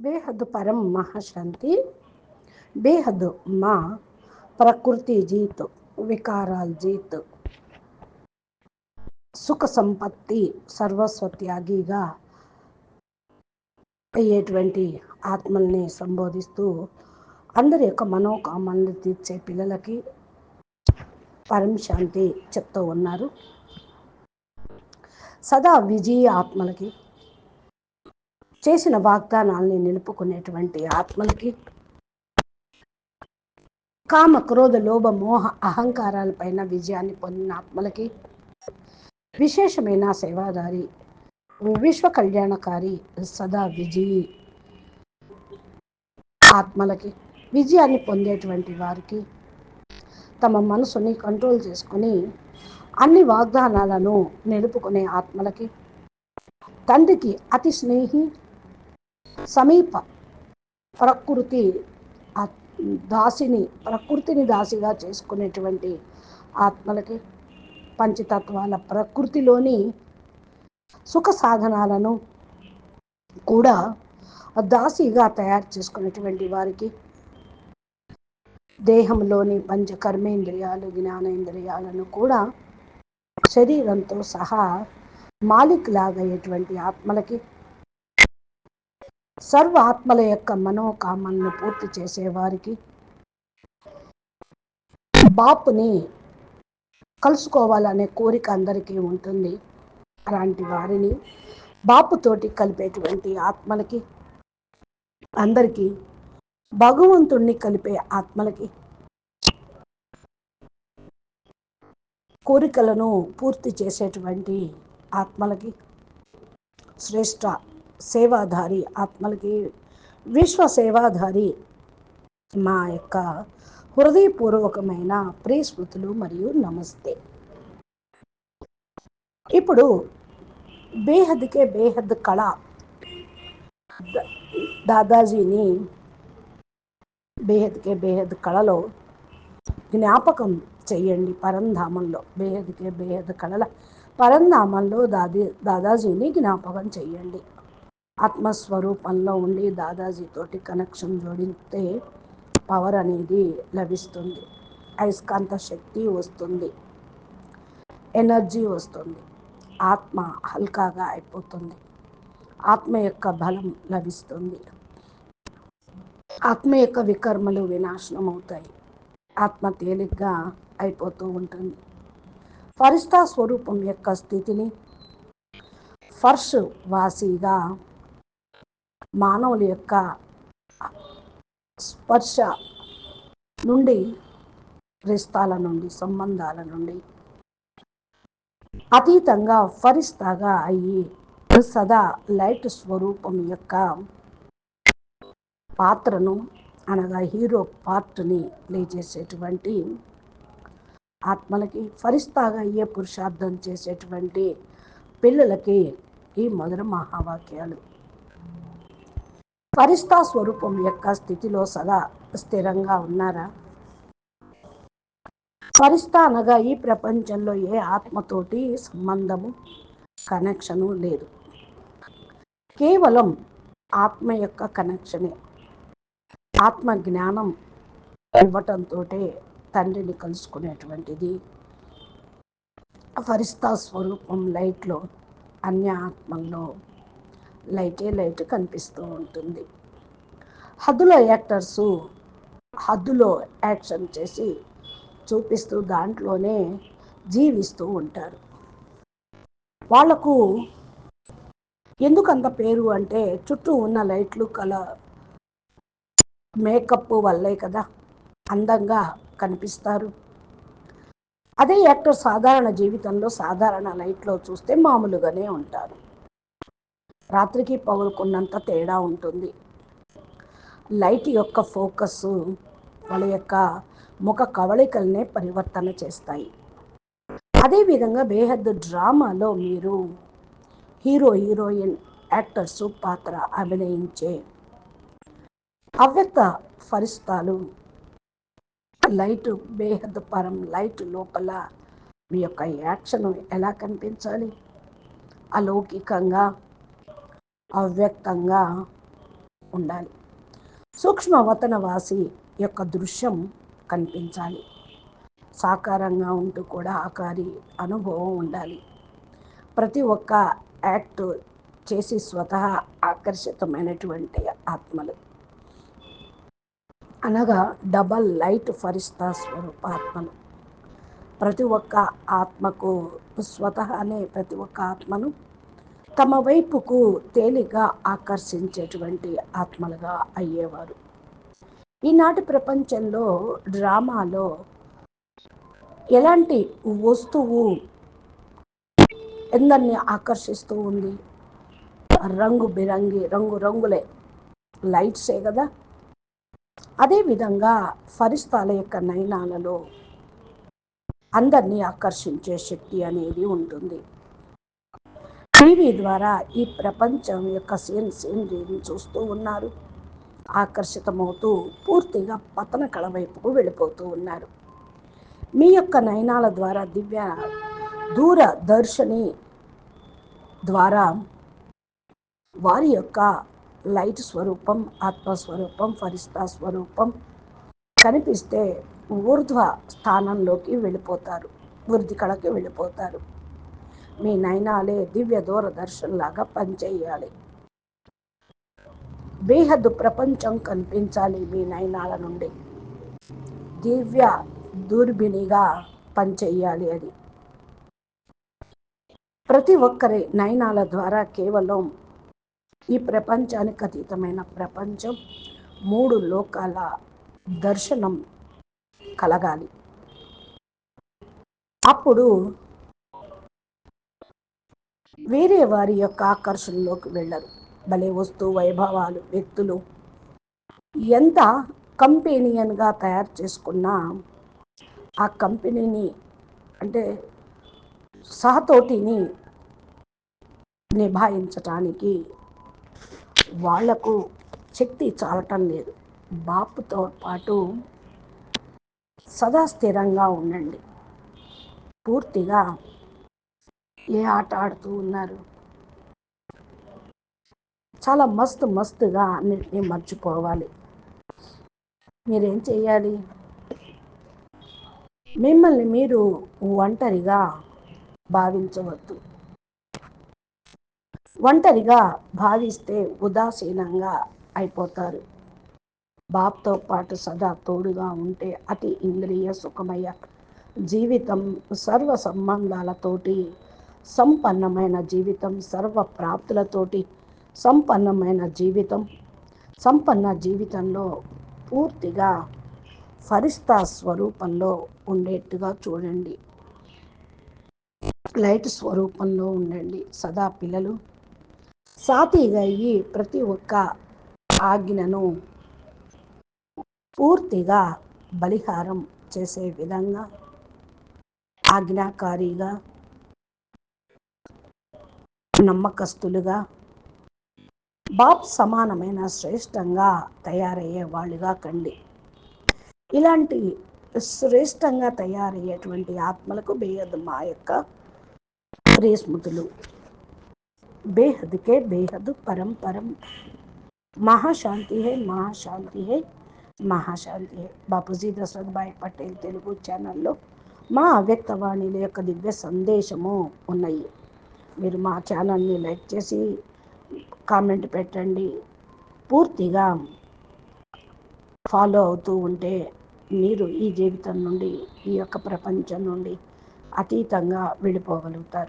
బేహద్దు పరం మహాశాంతి. బేహద్దు మా ప్రకృతి జీత్ వికారాల్ జీత్. సుఖ సంపత్తి సర్వస్వ త్యాగిగా అయ్యేటువంటి ఆత్మల్ని సంబోధిస్తూ అందరి యొక్క మనోకామనలు తీర్చే పిల్లలకి పరం శాంతి చెప్తూ ఉన్నారు. సదా విజయ ఆత్మలకి చేసిన వాగ్దానాల్ని నిలుపుకునేటువంటి ఆత్మలకి కామ క్రోధ లోభ మోహ అహంకారాలపైన విజయాన్ని పొందిన ఆత్మలకి విశేషమైన సేవాదారి విశ్వ కళ్యాణకారి సదా విజయి ఆత్మలకి విజయాన్ని పొందేటువంటి వారికి తమ మనసుని కంట్రోల్ చేసుకొని అన్ని వాగ్దానాలను నిలుపుకునే ఆత్మలకి తండ్రికి అతి స్నేహి సమీప ప్రకృతి దాసిని ప్రకృతిని దాసిగా చేసుకునేటువంటి ఆత్మలకి పంచతత్వాల ప్రకృతిలోని సుఖ సాధనాలను కూడా దాసిగా తయారు చేసుకునేటువంటి వారికి దేహంలోని పంచ కర్మేంద్రియాలు జ్ఞానేంద్రియాలను కూడా శరీరంతో సహా మాలిక్ లాగయ్యేటువంటి ఆత్మలకి సర్వ ఆత్మల యొక్క మనోకామాలను పూర్తి చేసేవారికి బాపుని కలుసుకోవాలనే కోరిక అందరికీ ఉంటుంది. అలాంటి వారిని బాపుతోటి కలిపేటువంటి ఆత్మలకి అందరికీ భగవంతుణ్ణి కలిపే ఆత్మలకి కోరికలను పూర్తి చేసేటువంటి ఆత్మలకి శ్రేష్ట సేవాధారి ఆత్మలకి విశ్వ సేవాధారి. మా యొక్క హృదయపూర్వకమైన ప్రియస్మృతులు మరియు నమస్తే. ఇప్పుడు బేహద్కే బేహద్ కళ. దాదాజీని బేహద్కే బేహద్ కళలో జ్ఞాపకం చెయ్యండి పరంధామంలో. బేహద్కే బేహద్ కళల పరంధామంలో దాది దాదాజీని జ్ఞాపకం చెయ్యండి ఆత్మస్వరూపంలో ఉండి దాదాజీతోటి కనెక్షన్ జోడిస్తే పవర్ అనేది లభిస్తుంది. అయస్కాంత శక్తి వస్తుంది. ఎనర్జీ వస్తుంది. ఆత్మ హల్కాగా అయిపోతుంది. ఆత్మ యొక్క బలం లభిస్తుంది. ఆత్మ యొక్క వికర్మలు వినాశనం అవుతాయి. ఆత్మ తేలిగ్గా అయిపోతూ ఉంటుంది. ఫరిస్తా స్వరూపం యొక్క స్థితిని ఫర్ష్ వాసిగా మానవుల యొక్క స్పర్శ నుండి రిస్తాల నుండి సంబంధాల నుండి అతీతంగా ఫరిస్తాగా అయ్యి సదా లైట్ స్వరూపం యొక్క పాత్రను అనగా హీరో పార్ట్ని ప్లే చేసేటువంటి ఆత్మలకి ఫరిస్తాగా అయ్యే పురుషార్థం చేసేటువంటి పిల్లలకి ఈ మధుర మహావాక్యాలు. ఫరిస్తా స్వరూపం యొక్క స్థితిలో సదా స్థిరంగా ఉన్నారా? ఫరిస్తా అనగా ఈ ప్రపంచంలో ఏ ఆత్మతోటి సంబంధము కనెక్షను లేదు. కేవలం ఆత్మ యొక్క కనెక్షనే ఆత్మ జ్ఞానం ఇవ్వటంతో తండ్రిని కలుసుకునేటువంటిది. ఫరిస్తా స్వరూపం లైట్లో అన్య ఆత్మల్లో లైటే లైట్ కనిపిస్తూ ఉంటుంది. హద్దులో యాక్టర్సు హద్దులో యాక్షన్ చేసి చూపిస్తూ దాంట్లోనే జీవిస్తూ ఉంటారు. వాళ్ళకు ఎందుకంత పేరు అంటే చుట్టూ ఉన్న లైట్లు కల మేకప్ వల్లే కదా అందంగా కనిపిస్తారు. అదే యాక్టర్ సాధారణ జీవితంలో సాధారణ లైట్లో చూస్తే మామూలుగానే ఉంటారు. రాత్రికి పగులుకున్నంత తేడా ఉంటుంది. లైట్ యొక్క ఫోకస్ వాళ్ళ యొక్క ముఖ కవళికల్నే పరివర్తన చేస్తాయి. అదేవిధంగా బేహద్ డ్రామాలో మీరు హీరో హీరోయిన్ యాక్టర్స్ పాత్ర అభినయించే అవ్యక్త ఫరిస్తాలు లైట్ బేహద్ పరం లైట్ లోపల మీ యొక్క యాక్షన్ ఎలా కనిపించాలి? అలౌకికంగా అవ్యక్తంగా ఉండాలి. సూక్ష్మవతనవాసి యొక్క దృశ్యం కనిపించాలి. సాకారంగా ఉంటూ కూడా ఆకారి అనుభవం ఉండాలి. ప్రతి ఒక్క యాక్ట్ చేసి స్వతహా ఆకర్షితమైనటువంటి ఆత్మలు. అనగా డబల్ లైట్ ఫరిస్తా స్వరూపాత్మలు ప్రతి ఒక్క ఆత్మకు స్వతహానే ప్రతి ఒక్క ఆత్మను తమ వైపుకు తేలిగా ఆకర్షించేటువంటి ఆత్మలుగా అయ్యేవారు. ఈనాటి ప్రపంచంలో డ్రామాలో ఎలాంటి వస్తువు ఎందరిని ఆకర్షిస్తూ ఉంది? రంగు బిరంగి రంగు రంగులే లైట్సే కదా? అదేవిధంగా ఫరిస్తాల యొక్క నయనాలలో అందరినీ ఆకర్షించే శక్తి అనేది ఉంటుంది. టీవీ ద్వారా ఈ ప్రపంచం యొక్క సీన్ సీనరీని చూస్తూ ఉన్నారు. ఆకర్షితమవుతూ పూర్తిగా పతన కళ వైపుకు వెళ్ళిపోతూ ఉన్నారు. మీ యొక్క నయనాల ద్వారా దివ్య దూరదర్శని ద్వారా వారి యొక్క లైట్ స్వరూపం ఆత్మస్వరూపం ఫరిస్తా స్వరూపం కనిపిస్తే ఊర్ధ్వ స్థానంలోకి వెళ్ళిపోతారు. వృద్ధి కళకి వెళ్ళిపోతారు. మీ నయనాలే దివ్య దూరదర్శన్ లాగా పనిచేయాలి. బేహద్దు ప్రపంచం కనిపించాలి మీ నయనాల నుండి. దివ్య దూర్బిణిగా పనిచేయాలి అది. ప్రతి ఒక్కరి నయనాల ద్వారా కేవలం ఈ ప్రపంచానికి అతీతమైన ప్రపంచం మూడు లోకాల దర్శనం కలగాలి. అప్పుడు వేరే వారి యొక్క ఆకర్షణలోకి వెళ్ళరు. భలే వస్తు వైభవాలు వ్యక్తులు ఎంత కంపెనీయన్గా తయారు చేసుకున్నా ఆ కంపెనీని అంటే సహతోటిని నిభాయించటానికి వాళ్ళకు శక్తి చాలటం లేదు. బాపుతో పాటు సదా స్థిరంగా ఉండండి. పూర్తిగా ఏ ఆట ఆడుతూ ఉన్నారు. చాలా మస్తు మస్తుగా అన్నిటినీ మర్చిపోవాలి. మీరేం చేయాలి మిమ్మల్ని మీరు ఒంటరిగా భావించవద్దు. ఒంటరిగా భావిస్తే ఉదాసీనంగా అయిపోతారు. బాప్తో పాటు సదా తోడుగా ఉంటే అతి ఇంద్రియ సుఖమయ జీవితం సర్వ సంబంధాలతోటి సంపన్నమైన జీవితం సర్వ ప్రాప్తులతోటి సంపన్నమైన జీవితం. సంపన్న జీవితంలో పూర్తిగా ఫరిస్తా స్వరూపంలో ఉండేట్టుగా చూడండి. లైట్ స్వరూపంలో ఉండండి. సదా పిల్లలు సాతిగా అయ్యి ప్రతి ఒక్క ఆజ్ఞను పూర్తిగా బలిహారం చేసే విధంగా ఆజ్ఞాకారిగా నమ్మకస్తులుగా బాప్ సమానమైన శ్రేష్టంగా తయారయ్యే వాళ్ళుగా కండి. ఇలాంటి శ్రేష్టంగా తయారయ్యేటువంటి ఆత్మలకు బేహద్ మా యొక్క ప్రియస్మృతులు బేహద్కే బేహద్ పరం పరం. మహాశాంతి హే మహాశాంతి హే మహాశాంతి హే. బాపూజీ దశరథ్ భాయ్ పటేల్ తెలుగు ఛానల్లో మా అవ్యక్తవాణిల యొక్క దివ్య సందేశము ఉన్నాయి. మీరు మా ఛానల్ని లైక్ చేసి కామెంట్ పెట్టండి. పూర్తిగా ఫాలో అవుతూ ఉంటే మీరు ఈ జీవితం నుండి ఈ యొక్క ప్రపంచం నుండి అతీతంగా వెళ్ళిపోగలుగుతారు.